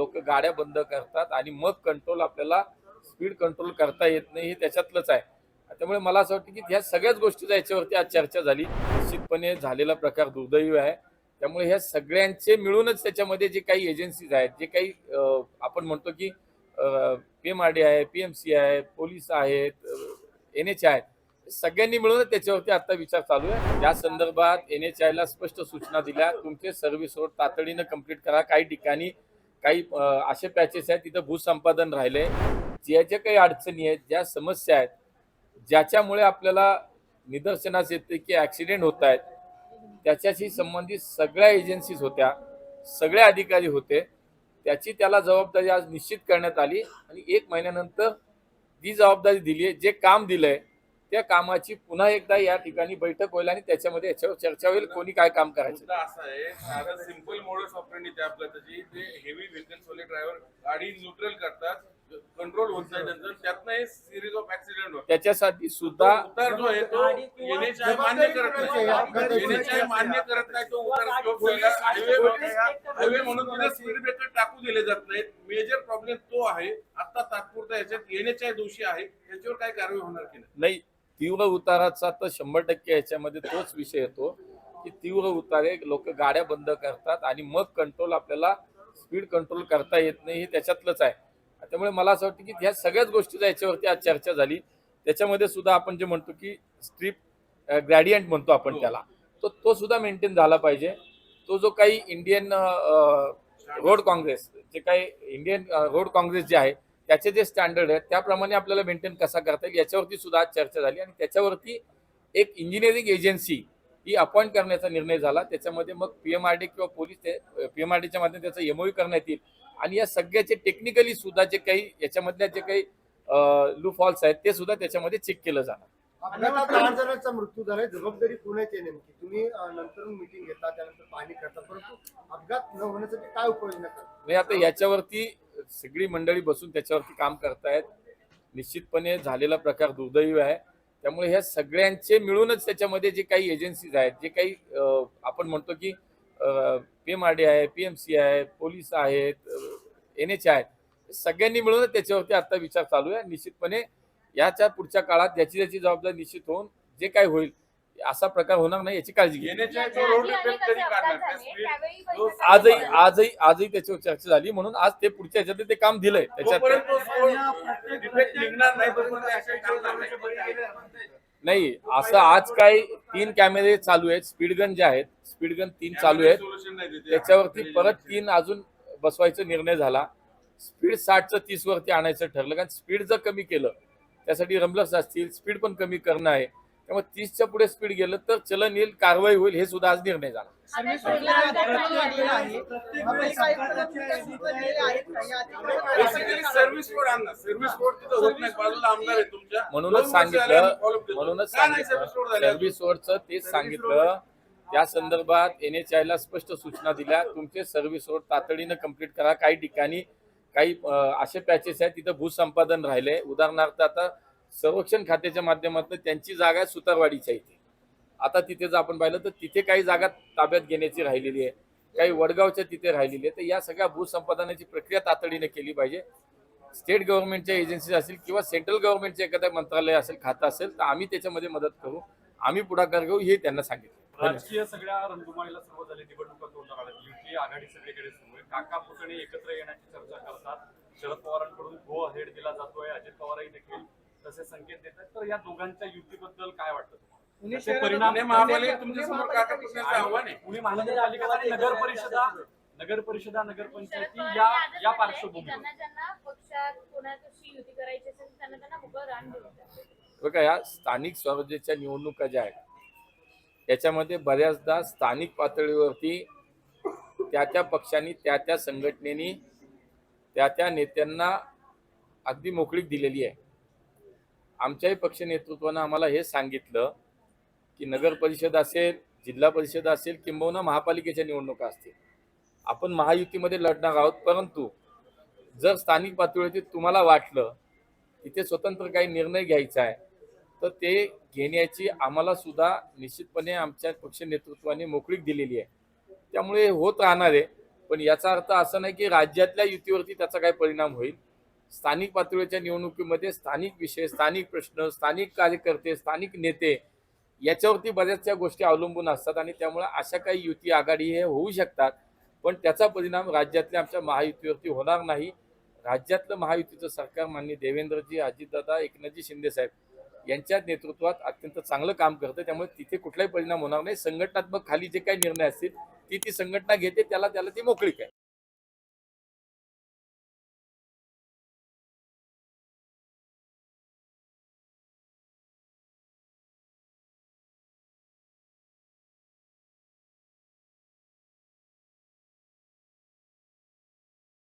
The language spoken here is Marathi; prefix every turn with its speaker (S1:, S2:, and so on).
S1: लोक गाड्या बंद करतात आणि मग कंट्रोल आपल्याला स्पीड कंट्रोल करता येत नाही हे त्याच्यातलंच आहे. त्यामुळे मला असं वाटतं की ह्या सगळ्याच गोष्टीचा याच्यावरती आज चर्चा झाली. निश्चितपणे झालेला प्रकार दुर्दैवी आहे. त्यामुळे ह्या सगळ्यांचे मिळूनच त्याच्यामध्ये जे काही एजन्सीज आहेत जे काही आपण म्हणतो की पी एम आर डी आहे पी एम सी आहे पोलीस आहेत एन एच आहेत. सगळ्यांनी मिळूनच त्याच्यावरती आता विचार चालू आहे. या संदर्भात एन एच आयला स्पष्ट सूचना दिल्या. तुमचे सर्व्हिस रोड तातडीनं कंप्लीट करा. काही ठिकाणी काही असे पॅचेस आहेत तिथं भूसंपादन राहिले. ज्या ज्या काही अडचणी आहेत ज्या समस्या आहेत ज्याच्यामुळे आपल्याला निदर्शनास येते की ॲक्सिडेंट होत आहेत त्याच्याशी संबंधित सगळ्या एजन्सीज होत्या सगळे अधिकारी होते. त्याची त्याला जबाबदारी आज निश्चित करण्यात आली आणि एक महिन्यानंतर जी जबाबदारी दिली आहे जे काम दिलं आहे त्या कामाची पुन्हा एकदा या ठिकाणी बैठक होईल आणि त्याच्यामध्ये याच्यावर चर्चा होईल कोणी काय काम करायचं.
S2: असा आहे साधा सिंपल मोडस ऑपरेंडी त्या आपल्या त्याची ते हेवी व्हेकल्स वाले ड्रायव्हर गाडी न्यूट्रल करतात कंट्रोल होत नाही त्यांचं त्यातनं हे सिरीज ऑफ ऍक्सिडेंट होतात.
S1: त्याच्यासाठी सुद्धा
S2: उतार जो आहे तो एनएचआय मान्य करत नाही. एनएचआय मान्य करत नाही तो उतार हायवे हायवे म्हणून तिथे स्पीड ब्रेकर टाकू दिले जात नाहीत. मेजर प्रॉब्लेम तो आहे आता तात्पुरता याच्यात एनएचआय दोषी आहे त्याच्यावर काय कारवाई होणार की नाही?
S1: नाही तीव्र उताराचा तर शंभर टक्के याच्यामध्ये तोच विषय येतो की तीव्र उतारे लोक गाड्या बंद करतात आणि मग कंट्रोल आपल्याला स्पीड कंट्रोल करता येत नाही हे त्याच्यातलंच आहे. त्यामुळे मला असं वाटतं की ह्या सगळ्याच गोष्टीचा याच्यावरती आज चर्चा झाली. त्याच्यामध्ये सुद्धा आपण जे म्हणतो की स्ट्रीप ग्रॅडियंट म्हणतो आपण
S2: हो.
S1: त्याला तो तो सुद्धा मेंटेन झाला पाहिजे. तो जो काही इंडियन रोड काँग्रेस जे काही इंडियन रोड काँग्रेस जे आहे त्याचे जे स्टँडर्ड आहेत त्याप्रमाणे आपल्याला मेंटेन कसा करता येईल याच्यावरती सुद्धा आज चर्चा झाली आणि त्याच्यावरती एक इंजिनिअरिंग एजन्सी ही अपॉइंट करण्याचा निर्णय झाला. त्याच्यामध्ये मग पी एम आर डी किंवा पोलीस आहे पी एम आर डीच्या माध्यमातून त्याचं एमओयू करण्यात येईल. आणि या सगळ्याचे टेक्निकली सुद्धा जे काही याच्यामधल्या जे काही लू फॉल्स आहेत ते सुद्धा त्याच्यामध्ये चेक केलं जाणार.
S3: अपघातात आठ जणांचा मृत्यू झालाय जबाबदारी कोणाची आहे नेमकी? तुम्ही अं, नंतर मीटिंग घेता त्यानंतर पाहणी करता. परंतु अपघात न होण्यासाठी काय उपाययोजना करता?
S1: म्हणजे आता याच्यावरती सगळी मंडळी बसून त्याच्यावरती काम करतायत. निश्चितपणे झालेला प्रकार दुर्दैवी आहे. त्यामुळे ह्या सगळ्यांचे मिळूनच त्याच्यामध्ये जे काही एजन्सीज आहेत जे काही अं, आपण म्हणतो की पी एम आर डी आहे पी एम सी आहे पोलीस आहेत एन एच आहेत सगळ्यांनी मिळूनच त्याच्यावरती आता विचार चालू आहे. निश्चितपणे याच्या पुढच्या काळात ज्याची ज्याची जबाबदारी निश्चित होऊन जे काय होईल असा प्रकार होणार नाही याची काळजी घ्या आजही आजही आजही त्याच्यावर चर्चा झाली म्हणून आज ते पुढच्या ह्याच्यात ते काम दिलंय. त्याच्यात
S2: नाही
S1: असं आज काय तीन कॅमेरे चालू आहेत स्पीड गन जे आहेत स्पीड गन तीन चालू आहेत. त्याच्यावरती परत तीन अजून बसवायचा निर्णय झाला. स्पीड साठचं तीस वरती आणायचं ठरलं. कारण स्पीड जर कमी केलं त्यासाठी रंबलर्स असतील स्पीड पण कमी करणं आहे. त्यामुळे तीसच्या पुढे स्पीड गेलं तर चलन येईल कारवाई होईल हे सुद्धा आज निर्णय झाला. म्हणूनच सांगितलं. म्हणूनच
S2: सर्व्हिस
S1: रोडचं तेच सांगितलं त्या संदर्भात एन एच आयला स्पष्ट सूचना दिल्या. तुमचे सर्व्हिस रोड तातडीनं कंप्लीट करा. काही ठिकाणी काही असे पॅचेस आहेत तिथं भूसंपादन राहिले. उदाहरणार्थ आता संरक्षण खात्याच्या माध्यमातून त्यांची जागा आहे सुतारवाडीच्या इथे. आता तिथे जर आपण पाहिलं तर तिथे काही जागा ताब्यात घेण्याची राहिलेली आहे. काही वडगावच्या तिथे राहिलेली आहे. तर या सगळ्या भूसंपादनाची प्रक्रिया तातडीने केली पाहिजे. स्टेट गव्हर्नमेंटच्या एजन्सीज असतील किंवा सेंट्रल गव्हर्नमेंटचे एखादं मंत्रालय असेल खातं असेल तर आम्ही त्याच्यामध्ये मदत करू. आम्ही पुढाकार घेऊ हे त्यांना सांगितलं.
S4: राजकीय सगळ्या रणधुमाळीला सर्व झाली निवडणुका तोंड आघाडी सगळीकडे सुरू आहे. काका पुतणे एकत्र येण्याची चर्चा करतात. शरद पवारांकडून गो अहेड दिला जातोय. अजित पवारही देखील तसे संकेत देतात. तर या दोघांच्या युतीबद्दल काय वाटतं
S2: पुणे महापालिका तुमच्यासमोर काका पुतण्याचं आव्हान आहे.
S4: पुणे महानगरपालिका नगर परिषदा नगर परिषदा नगरपंचायती या पार्श्वभूमीवर.
S1: या स्थानिक स्वराज्याच्या निवडणुका ज्या आहेत त्याच्यामध्ये बऱ्याचदा स्थानिक पातळीवरती त्या त्या पक्षांनी त्या त्या संघटनेनी त्या त्या नेत्यांना अगदी मोकळीक दिलेली आहे. आमच्याही पक्ष नेतृत्वानं आम्हाला हे सांगितलं की नगर परिषद असेल जिल्हा परिषद असेल किंबहुना महापालिकेच्या निवडणुका असतील. आपण महायुतीमध्ये लढणार आहोत परंतु जर स्थानिक पातळीवरती तुम्हाला वाटलं तिथे स्वतंत्र काही निर्णय घ्यायचा आहे तर ते घेण्याची आम्हाला सुद्धा निश्चितपणे आमच्या पक्ष नेतृत्वाने मोकळीक दिलेली आहे. त्यामुळे हे होत राहणार आहे. पण याचा अर्थ असा नाही की राज्यातल्या युतीवरती त्याचा काय परिणाम होईल. स्थानिक पातळीच्या निवडणुकीमध्ये स्थानिक विषय स्थानिक प्रश्न स्थानिक कार्यकर्ते स्थानिक नेते याच्यावरती बऱ्याचशा गोष्टी अवलंबून असतात आणि त्यामुळे अशा काही युती आघाडी हे होऊ शकतात. पण त्याचा परिणाम राज्यातल्या आमच्या महायुतीवरती होणार नाही. राज्यातलं महायुतीचं सरकार माननीय देवेंद्रजी अजितदादा एकनाथजी शिंदे साहेब यांच्या नेतृत्वात अत्यंत चांगलं काम करतं. त्यामुळे तिथे कुठलाही परिणाम होणार नाही. संघटनात्मक खाली जे काही निर्णय असतील ती ती संघटना घेते त्याला त्याला ती मोकळीक आहे.